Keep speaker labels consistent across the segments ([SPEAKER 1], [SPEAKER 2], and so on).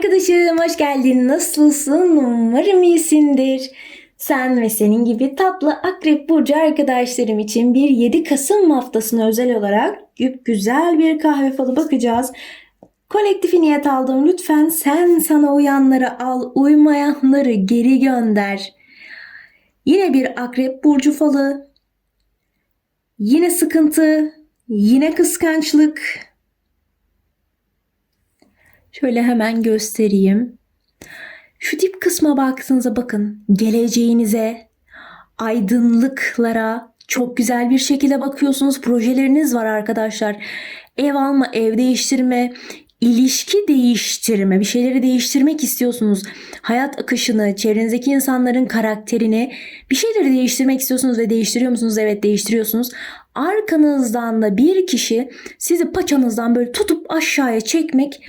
[SPEAKER 1] Arkadaşım hoş geldin. Nasılsın? Umarım iyisindir. Sen ve senin gibi tatlı Akrep Burcu arkadaşlarım için bir 7 Kasım haftasına özel olarak güzel bir kahve falı bakacağız. Kolektifi niyet aldım. Lütfen sen sana uyanları al, uymayanları geri gönder. Yine bir Akrep Burcu falı. Yine sıkıntı, yine kıskançlık, Şöyle hemen göstereyim. Şu dip kısma baktığınızda bakın geleceğinize, aydınlıklara çok güzel bir şekilde bakıyorsunuz. Projeleriniz var arkadaşlar. Ev alma, ev değiştirme, ilişki değiştirme, bir şeyleri değiştirmek istiyorsunuz. Hayat akışını, çevrenizdeki insanların karakterini, bir şeyleri değiştirmek istiyorsunuz ve değiştiriyor musunuz? Evet değiştiriyorsunuz. Arkanızdan da bir kişi sizi paçanızdan böyle tutup aşağıya çekmek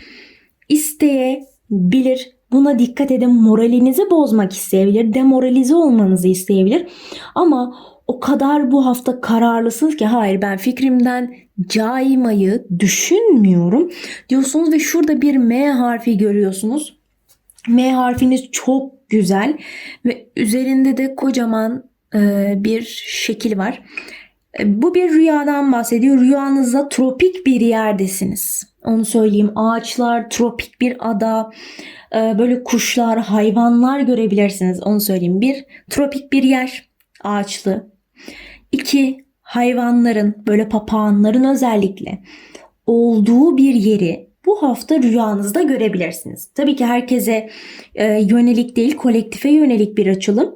[SPEAKER 1] isteyebilir. Buna dikkat edin. Moralinizi bozmak isteyebilir. Demoralize olmanızı isteyebilir. Ama o kadar bu hafta kararlısınız ki hayır ben fikrimden caymayı düşünmüyorum diyorsunuz ve şurada bir M harfi görüyorsunuz. M harfiniz çok güzel ve üzerinde de kocaman bir şekil var. E, bu bir rüyadan bahsediyor. Rüyanızda tropik bir yerdesiniz. Onu söyleyeyim. Ağaçlar, tropik bir ada, e, böyle kuşlar, hayvanlar görebilirsiniz. Onu söyleyeyim. Bir, tropik bir yer, ağaçlı. İki, hayvanların, böyle papağanların özellikle olduğu bir yeri bu hafta rüyanızda görebilirsiniz. Tabii ki herkese e, yönelik değil, kolektife yönelik bir açılım.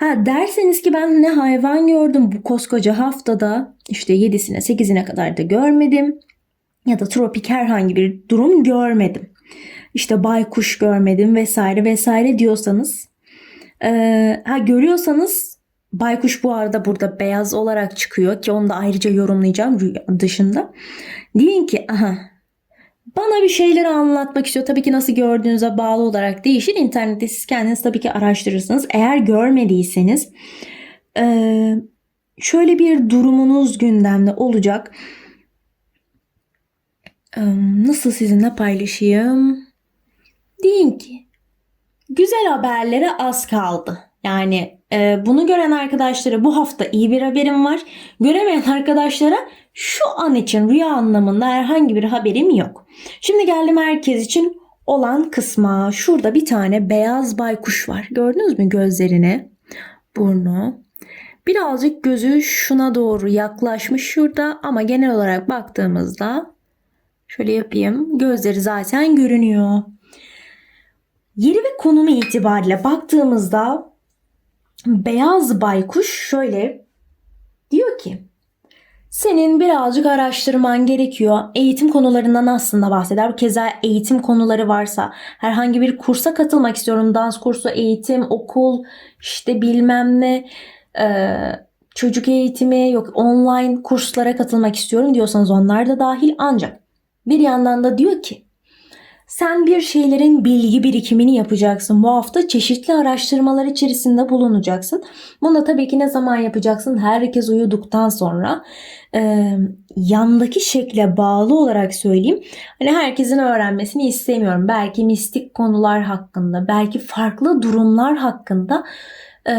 [SPEAKER 1] Ha derseniz ki ben ne hayvan gördüm bu koskoca haftada işte 7'sine 8'ine kadar da görmedim ya da tropik herhangi bir durum görmedim. İşte baykuş görmedim vesaire vesaire diyorsanız ee, ha görüyorsanız baykuş bu arada burada beyaz olarak çıkıyor ki onu da ayrıca yorumlayacağım dışında. Deyin ki aha bana bir şeyleri anlatmak istiyor. Tabii ki nasıl gördüğünüze bağlı olarak değişir. İnternette siz kendiniz tabii ki araştırırsınız. Eğer görmediyseniz şöyle bir durumunuz gündemde olacak. Nasıl sizinle paylaşayım? Deyin ki güzel haberlere az kaldı. Yani e, bunu gören arkadaşlara bu hafta iyi bir haberim var. Göremeyen arkadaşlara şu an için rüya anlamında herhangi bir haberim yok. Şimdi geldim herkes için olan kısma. Şurada bir tane beyaz baykuş var. Gördünüz mü gözlerini? Burnu. Birazcık gözü şuna doğru yaklaşmış şurada ama genel olarak baktığımızda şöyle yapayım. Gözleri zaten görünüyor. Yeri ve konumu itibariyle baktığımızda beyaz baykuş şöyle senin birazcık araştırman gerekiyor. Eğitim konularından aslında bahseder. Keza eğitim konuları varsa herhangi bir kursa katılmak istiyorum. Dans kursu, eğitim, okul, işte bilmem ne, e, çocuk eğitimi, yok online kurslara katılmak istiyorum diyorsanız onlar da dahil. Ancak bir yandan da diyor ki sen bir şeylerin bilgi birikimini yapacaksın. Bu hafta çeşitli araştırmalar içerisinde bulunacaksın. Bunu tabii ki ne zaman yapacaksın? Herkes uyuduktan sonra e, yandaki şekle bağlı olarak söyleyeyim. Hani herkesin öğrenmesini istemiyorum. Belki mistik konular hakkında, belki farklı durumlar hakkında e,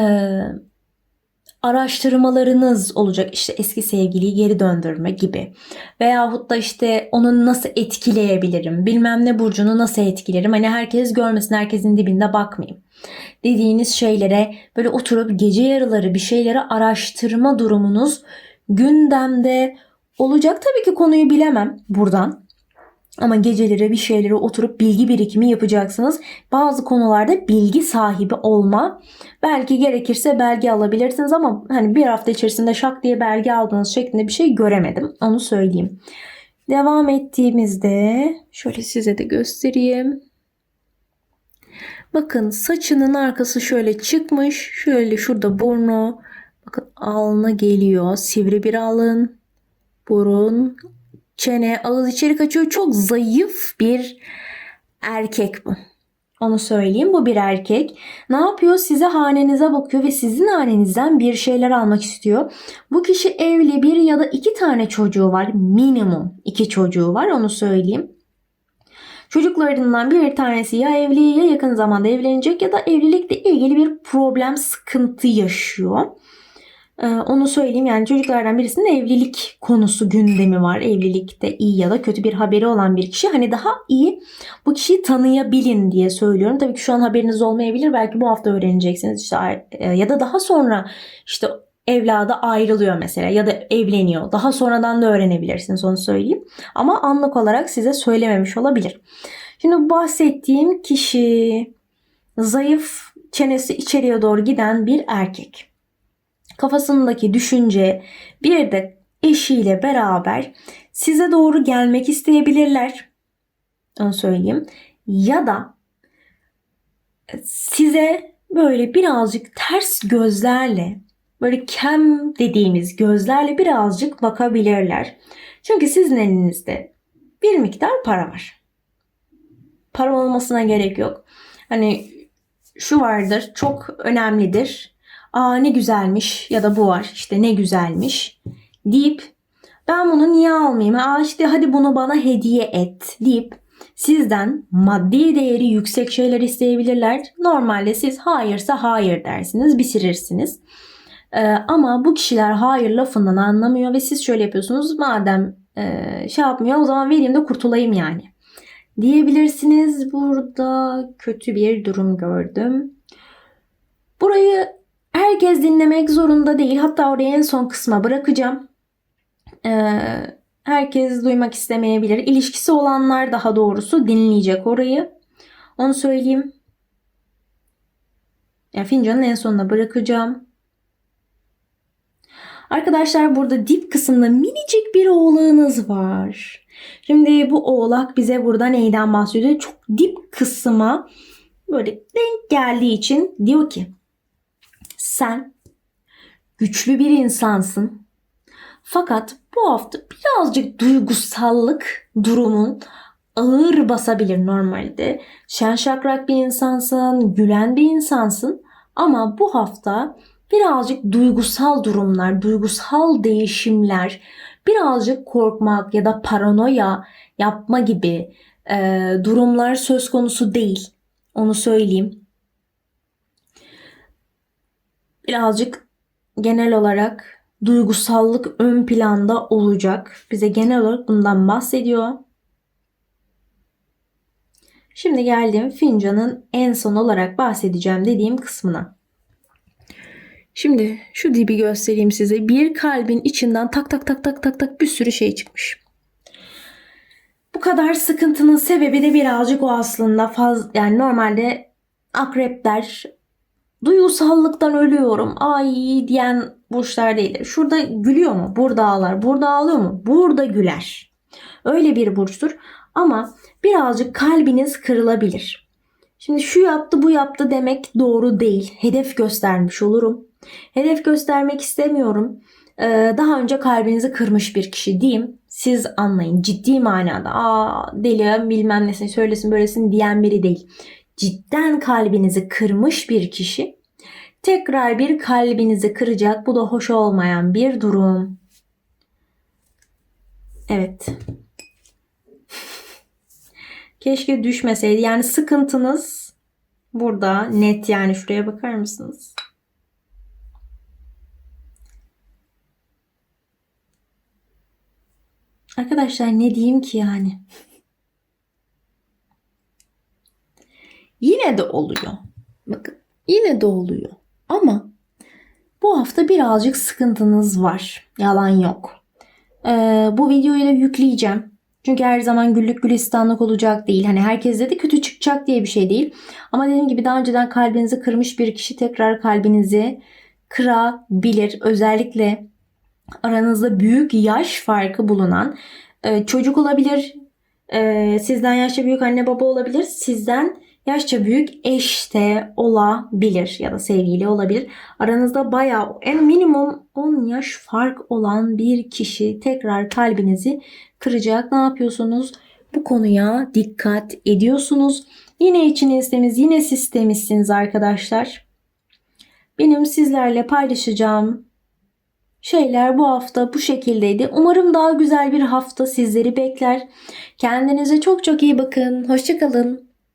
[SPEAKER 1] araştırmalarınız olacak. İşte eski sevgiliyi geri döndürme gibi. Veyahut da işte onu nasıl etkileyebilirim? Bilmem ne burcunu nasıl etkilerim? Hani herkes görmesin herkesin dibinde bakmayayım. Dediğiniz şeylere böyle oturup gece yarıları bir şeyleri araştırma durumunuz gündemde olacak. Tabii ki konuyu bilemem buradan ama geceleri bir şeyleri oturup bilgi birikimi yapacaksınız. Bazı konularda bilgi sahibi olma. Belki gerekirse belge alabilirsiniz ama hani bir hafta içerisinde şak diye belge aldığınız şeklinde bir şey göremedim. Onu söyleyeyim. Devam ettiğimizde şöyle size de göstereyim. Bakın saçının arkası şöyle çıkmış. Şöyle şurada burnu. Bakın alnı geliyor. Sivri bir alın. Burun çene, ağız içeri kaçıyor. Çok zayıf bir erkek bu. Onu söyleyeyim. Bu bir erkek. Ne yapıyor? Size hanenize bakıyor ve sizin hanenizden bir şeyler almak istiyor. Bu kişi evli bir ya da iki tane çocuğu var. Minimum iki çocuğu var. Onu söyleyeyim. Çocuklarından bir tanesi ya evli ya yakın zamanda evlenecek ya da evlilikle ilgili bir problem, sıkıntı yaşıyor. Ee, onu söyleyeyim yani çocuklardan birisinin evlilik konusu gündemi var. Evlilikte iyi ya da kötü bir haberi olan bir kişi. Hani daha iyi bu kişiyi tanıyabilin diye söylüyorum. Tabii ki şu an haberiniz olmayabilir. Belki bu hafta öğreneceksiniz. İşte, e, ya da daha sonra işte evladı ayrılıyor mesela ya da evleniyor. Daha sonradan da öğrenebilirsiniz onu söyleyeyim. Ama anlık olarak size söylememiş olabilir. Şimdi bahsettiğim kişi zayıf, çenesi içeriye doğru giden bir erkek kafasındaki düşünce bir de eşiyle beraber size doğru gelmek isteyebilirler. Onu söyleyeyim. Ya da size böyle birazcık ters gözlerle böyle kem dediğimiz gözlerle birazcık bakabilirler. Çünkü sizin elinizde bir miktar para var. Para olmasına gerek yok. Hani şu vardır, çok önemlidir aa ne güzelmiş ya da bu var işte ne güzelmiş deyip ben bunu niye almayayım? Aa işte hadi bunu bana hediye et deyip sizden maddi değeri yüksek şeyler isteyebilirler. Normalde siz hayırsa hayır dersiniz, bitirirsiniz. Ee, ama bu kişiler hayır lafından anlamıyor ve siz şöyle yapıyorsunuz. Madem e, şey yapmıyor o zaman vereyim de kurtulayım yani. Diyebilirsiniz. Burada kötü bir durum gördüm. Herkes dinlemek zorunda değil. Hatta oraya en son kısma bırakacağım. Ee, herkes duymak istemeyebilir. İlişkisi olanlar daha doğrusu dinleyecek orayı. Onu söyleyeyim. Ya fincanın en sonuna bırakacağım. Arkadaşlar burada dip kısımda minicik bir oğlağınız var. Şimdi bu oğlak bize burada neyden bahsediyor? Çok dip kısma böyle denk geldiği için diyor ki sen güçlü bir insansın. Fakat bu hafta birazcık duygusallık durumun ağır basabilir normalde. Şen şakrak bir insansın, gülen bir insansın ama bu hafta birazcık duygusal durumlar, duygusal değişimler, birazcık korkmak ya da paranoya yapma gibi e, durumlar söz konusu değil. Onu söyleyeyim. Birazcık genel olarak duygusallık ön planda olacak. Bize genel olarak bundan bahsediyor. Şimdi geldim fincanın en son olarak bahsedeceğim dediğim kısmına. Şimdi şu dibi göstereyim size. Bir kalbin içinden tak tak tak tak tak tak bir sürü şey çıkmış. Bu kadar sıkıntının sebebi de birazcık o aslında faz yani normalde akrepler duygusallıktan ölüyorum ay diyen burçlar değildir. Şurada gülüyor mu? Burada ağlar. Burada ağlıyor mu? Burada güler. Öyle bir burçtur. Ama birazcık kalbiniz kırılabilir. Şimdi şu yaptı bu yaptı demek doğru değil. Hedef göstermiş olurum. Hedef göstermek istemiyorum. Ee, daha önce kalbinizi kırmış bir kişi diyeyim. Siz anlayın ciddi manada. Aa deli bilmem nesini söylesin böylesin diyen biri değil cidden kalbinizi kırmış bir kişi tekrar bir kalbinizi kıracak. Bu da hoş olmayan bir durum. Evet. Keşke düşmeseydi. Yani sıkıntınız burada net yani şuraya bakar mısınız? Arkadaşlar ne diyeyim ki yani? Yine de oluyor. Bakın yine de oluyor. Ama bu hafta birazcık sıkıntınız var. Yalan yok. Ee, bu videoyu da yükleyeceğim. Çünkü her zaman güllük gülistanlık olacak değil. Hani herkes de kötü çıkacak diye bir şey değil. Ama dediğim gibi daha önceden kalbinizi kırmış bir kişi tekrar kalbinizi kırabilir. Özellikle aranızda büyük yaş farkı bulunan e, çocuk olabilir. E, sizden yaşça büyük anne baba olabilir. Sizden yaşça büyük eş de olabilir ya da sevgili olabilir. Aranızda bayağı en minimum 10 yaş fark olan bir kişi tekrar kalbinizi kıracak. Ne yapıyorsunuz? Bu konuya dikkat ediyorsunuz. Yine içinizdemiz, yine sistemizsiniz arkadaşlar. Benim sizlerle paylaşacağım şeyler bu hafta bu şekildeydi. Umarım daha güzel bir hafta sizleri bekler. Kendinize çok çok iyi bakın. Hoşçakalın.